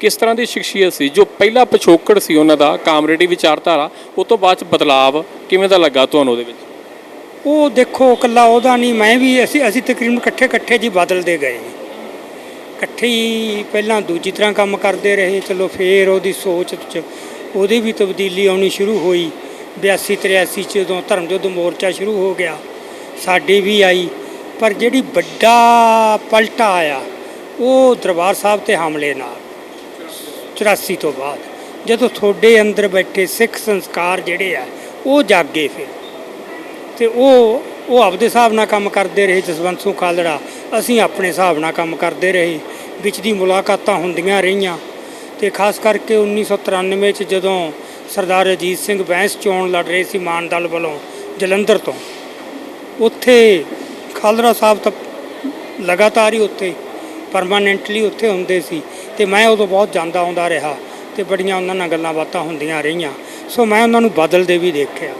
ਕਿਸ ਤਰ੍ਹਾਂ ਦੀ ਸ਼ਖਸੀਅਤ ਸੀ? ਜੋ ਪਹਿਲਾ ਪਿਛੋਕੜ ਸੀ ਉਹਨਾਂ ਦਾ, ਕਾਮਰੇਡੀ ਵਿਚਾਰਧਾਰਾ, ਉਹ ਤੋਂ ਬਾਅਦ ਚ ਬਦਲਾਵ ਕਿਵੇਂ ਦਾ ਲੱਗਾ ਤੁਹਾਨੂੰ ਉਹਦੇ ਵਿੱਚ? ਉਹ ਦੇਖੋ, ਇਕੱਲਾ ਉਹਦਾ ਨਹੀਂ, ਮੈਂ ਵੀ ਅਸੀਂ ਅਸੀਂ ਤਕਰੀਬਨ ਇਕੱਠੇ ਇਕੱਠੇ ਜੀ ਬਦਲਦੇ ਗਏ ਇਕੱਠੇ ਹੀ ਪਹਿਲਾਂ ਦੂਜੀ ਤਰ੍ਹਾਂ ਕੰਮ ਕਰਦੇ ਰਹੇ, ਚਲੋ ਫੇਰ ਉਹਦੀ ਸੋਚ 'ਚ ਉਹਦੀ ਵੀ ਤਬਦੀਲੀ ਆਉਣੀ ਸ਼ੁਰੂ ਹੋਈ। 82 83 ਚ ਜਦੋਂ ਧਰਮ ਯੁੱਧ ਮੋਰਚਾ ਸ਼ੁਰੂ ਹੋ ਗਿਆ, ਸਾਡੀ ਵੀ ਆਈ। ਪਰ ਜਿਹੜੀ ਵੱਡਾ ਪਲਟਾ ਆਇਆ, ਉਹ ਦਰਬਾਰ ਸਾਹਿਬ ਤੇ ਹਮਲੇ ਨਾਲ। 84 ਤੋਂ ਬਾਅਦ, ਜਦੋਂ ਤੁਹਾਡੇ ਅੰਦਰ ਬੈਠੇ ਸਿੱਖ ਸੰਸਕਾਰ ਜਿਹੜੇ ਆ, ਉਹ ਜਾਗੇ ਫਿਰ। ਤੇ ਉਹ ਉਹ ਆਪਦੇ ਹਿਸਾਬ ਨਾਲ ਕੰਮ ਕਰਦੇ ਰਹੇ ਜਸਵੰਤ ਸਿੰਘ ਖਾਲੜਾ, ਅਸੀਂ ਆਪਣੇ ਹਿਸਾਬ ਨਾਲ ਕੰਮ ਕਰਦੇ ਰਹੇ। ਵਿੱਚ ਦੀ ਮੁਲਾਕਾਤਾਂ ਹੁੰਦੀਆਂ ਰਹੀਆਂ। ਤੇ ਖਾਸ ਕਰਕੇ 1993 ਚ ਜਦੋਂ ਸਰਦਾਰ ਅਜੀਤ ਸਿੰਘ ਬੈਂਸ ਚੋਣ ਲੜ ਰਹੇ ਸੀ ਮਾਨ ਦਲ ਵੱਲੋਂ ਜਲੰਧਰ ਤੋਂ, ਉੱਥੇ ਖਾਲੜਾ ਸਾਹਿਬ ਤਾਂ ਲਗਾਤਾਰ ਹੀ ਉੱਥੇ ਪਰਮਾਨੈਂਟਲੀ ਉੱਥੇ ਹੁੰਦੇ ਸੀ ਤੇ ਮੈਂ ਉਦੋਂ ਬਹੁਤ ਜਾਂਦਾ ਆਉਂਦਾ ਰਿਹਾ ਤੇ ਬੜੀਆਂ ਉਹਨਾਂ ਨਾਲ ਗੱਲਾਂ ਬਾਤਾਂ ਹੁੰਦੀਆਂ ਰਹੀਆਂ। ਸੋ ਮੈਂ ਉਹਨਾਂ ਨੂੰ ਬਦਲਦੇ ਵੀ ਦੇਖਿਆ।